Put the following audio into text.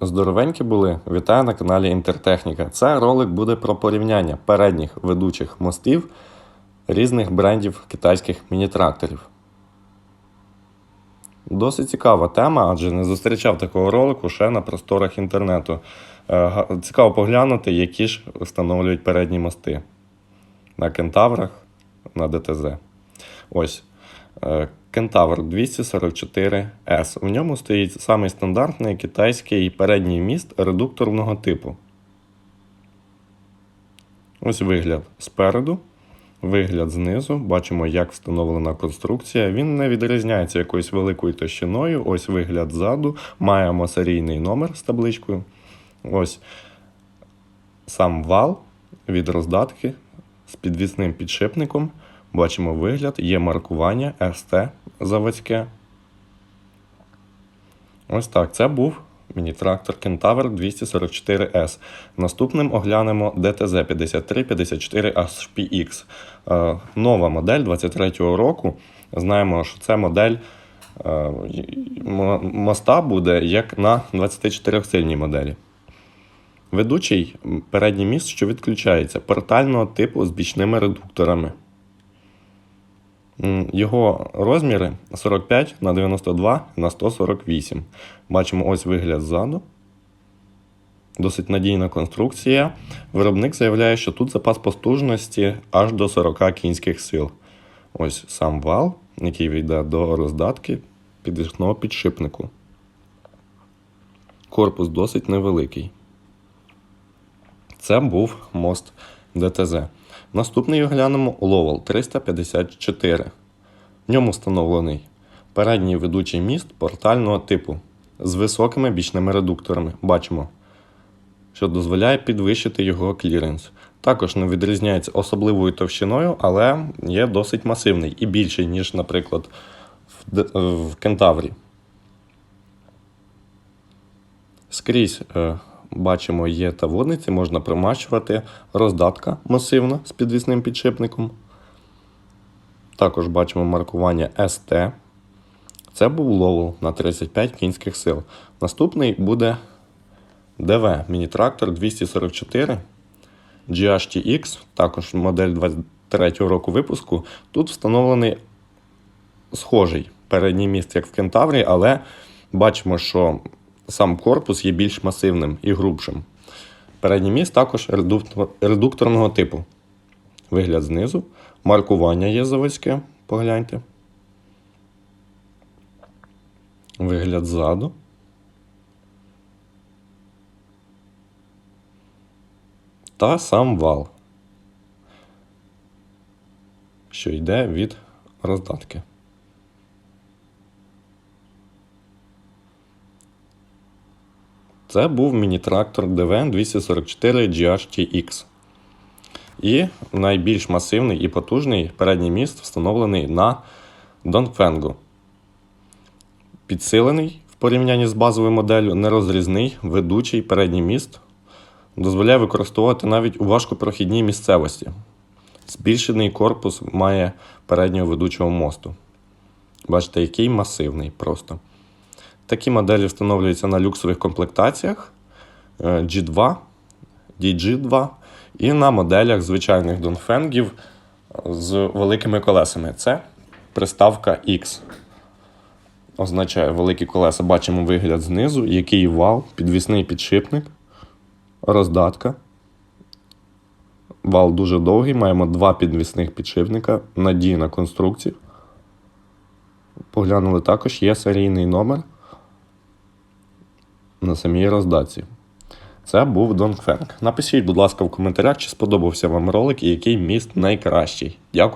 Здоровенькі були. Вітаю на каналі Інтертехніка. Це ролик буде про порівняння передніх ведучих мостів різних брендів китайських міні-тракторів. Досить цікава тема, адже не зустрічав такого ролику ще на просторах інтернету. Е, Цікаво поглянути, які ж встановлюють передні мости на кентаврах, на ДТЗ. Ось. Кентавр 244S. В ньому стоїть самий стандартний китайський передній міст редукторного типу. Ось вигляд спереду, вигляд знизу. Бачимо, як встановлена конструкція. Він не відрізняється якоюсь великою товщиною. Ось вигляд ззаду. Маємо серійний номер з табличкою. Ось сам вал від роздатки з підвісним підшипником. Бачимо вигляд, є маркування СТ заводське. Ось так. Це був міні-трактор Кентавр 244S. Наступним оглянемо DTZ 5354 HPX. Е, Нова модель 23-го року. Знаємо, що це модель е, моста буде як на 24-сильній моделі. Ведучий передній міст, що відключається, портального типу з бічними редукторами. Його розміри 45 на 92 на 148. Бачимо ось вигляд ззаду. Досить надійна конструкція. Виробник заявляє, що тут запас потужності аж до 40 кінських сил. Ось сам вал, який війде до роздатки підвісного підшипнику. Корпус досить невеликий. Це був мост ДТЗ. Наступний оглянемо Lowell 354. В ньому встановлений передній ведучий міст портального типу з високими бічними редукторами. Бачимо, що дозволяє підвищити його кліренс. Також не відрізняється особливою товщиною, але є досить масивний і більший, ніж, наприклад, в, Кентаврі. Скрізь е, бачимо, є та водниці, можна примащувати роздатка масивна з підвісним підшипником. Також бачимо маркування ST. Це був Lowell на 35 кінських сил. Наступний буде DV міні-трактор 244 GHTX, також модель 23 року випуску. Тут встановлений схожий передній міст, як в Кентаврі, але бачимо, що сам корпус є більш масивним і грубшим. Передній міст також редукторного типу. Вигляд знизу. Маркування є заводське, погляньте. Вигляд ззаду. Та сам вал, що йде від роздатки. Це був міні-трактор DVN 244 GHTX. І найбільш масивний і потужний передній міст встановлений на Dongfeng. Підсилений в порівнянні з базовою моделлю, нерозрізний ведучий передній міст дозволяє використовувати навіть у важкопрохідній місцевості. Збільшений корпус має переднього ведучого мосту. Бачите, який масивний просто. Такі моделі встановлюються на люксових комплектаціях е, G2, DG2 і на моделях звичайних донфенгів з великими колесами. Це приставка X. Означає великі колеса. Бачимо вигляд знизу, який вал, підвісний підшипник, роздатка. Вал дуже довгий, маємо два підвісних підшипника, надійна конструкція. Поглянули також, є серійний номер на самій роздаці Це був Донг Фенк. Напишіть, будь ласка, в коментарях, чи сподобався вам ролик і який міст найкращий. Дякую.